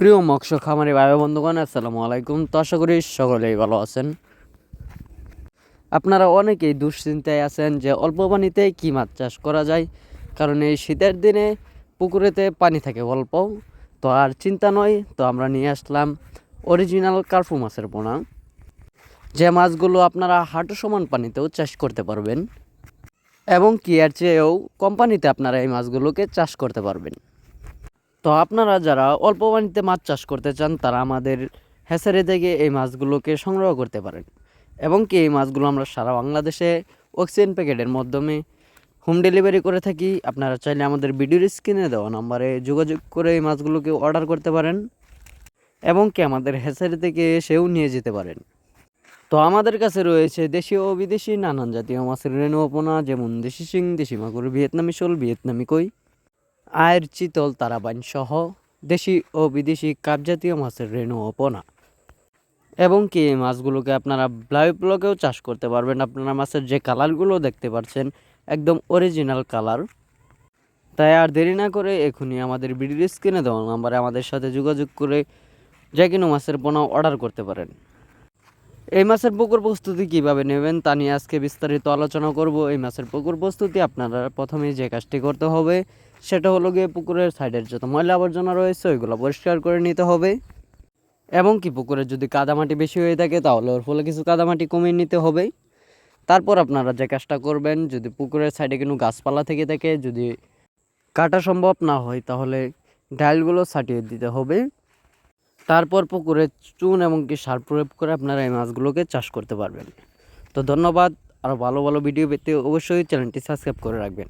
প্রিয় মৎস্য খামারি ভাই বন্ধুগণ, আসসালামু আলাইকুম। তো আশা করি সকলেই ভালো আছেন। আপনারা অনেকেই দুশ্চিন্তায় আছেন যে অল্প পানিতে কী মাছ চাষ করা যায়, কারণ এই শীতের দিনে পুকুরেতে পানি থাকে অল্প। তো আর চিন্তা নয়, তো আমরা নিয়ে আসলাম অরিজিনাল কার্ফু মাছের পোনা। যে মাছগুলো আপনারা হাঁটু সমান পানিতেও চাষ করতে পারবেন এবং কি এর চেয়েও কোম্পানিতে আপনারা এই মাছগুলোকে চাষ করতে পারবেন। তো আপনারা যারা অল্প পানিতে মাছ চাষ করতে চান, তারা আমাদের হ্যাসারি থেকে এই মাছগুলোকে সংগ্রহ করতে পারেন। এবং কি এই মাছগুলো আমরা সারা বাংলাদেশে অক্সিজেন প্যাকেটের মাধ্যমে হোম ডেলিভারি করে থাকি। আপনারা চাইলে আমাদের ভিডিওর স্ক্রিনে দেওয়া নাম্বারে যোগাযোগ করে এই মাছগুলোকে অর্ডার করতে পারেন এবং কি আমাদের হ্যাসারি থেকে এসেও নিয়ে যেতে পারেন। তো আমাদের কাছে রয়েছে দেশীয় ও বিদেশি নানান জাতীয় মাছের রেণুপনা যেমন দেশি শিং, দেশি মাগুর, ভিয়েতনামি শোল, ভিয়েতনামি কই। আয়ের চিতল তারাবাইন সহ দেশি ও বিদেশি কাপজাতীয় মাছের রেণু ও পোনা। এবং কি এই মাছগুলোকে আপনারা লাইভ ব্লকেও চাষ করতে পারবেন। আপনারা মাছের যে কালারগুলো দেখতে পাচ্ছেন, একদম অরিজিনাল কালার তাই আর দেরি না করে এখনই আমাদের ভিডিও স্ক্রিনে দেওয়া নাম্বারে আমাদের সাথে যোগাযোগ করে যে কোনো মাছের পোনা অর্ডার করতে পারেন। এই মাছের পুকুর প্রস্তুতি কীভাবে নেবেন তা নিয়ে আজকে বিস্তারিত আলোচনা করব। এই মাছের পুকুর প্রস্তুতি আপনারা প্রথমে যে কাজটি করতে হবে, সেটা হলো গিয়ে পুকুরের সাইডের যত ময়লা আবর্জনা রয়েছে, ওইগুলো পরিষ্কার করে নিতে হবে। এবং কি পুকুরে যদি কাদামাটি বেশি হয়ে থাকে, তাহলে ওর ফলে কিছু কাদামাটি কমিয়ে নিতে হবে। তারপর আপনারা যে কাজটা করবেন, যদি পুকুরের সাইডে কোনো গাছপালা থেকে থাকে, যদি কাটা সম্ভব না হয়, তাহলে ডাইলগুলো ছাটিয়ে দিতে হবে। তারপর পুকুরে চুন এবং কি সার প্রয়োগ করে আপনারা এই মাছগুলোকে চাষ করতে পারবেন। তো ধন্যবাদ আরও ভালো ভালো ভিডিও পেতে অবশ্যই চ্যানেলটি সাবস্ক্রাইব করে রাখবেন।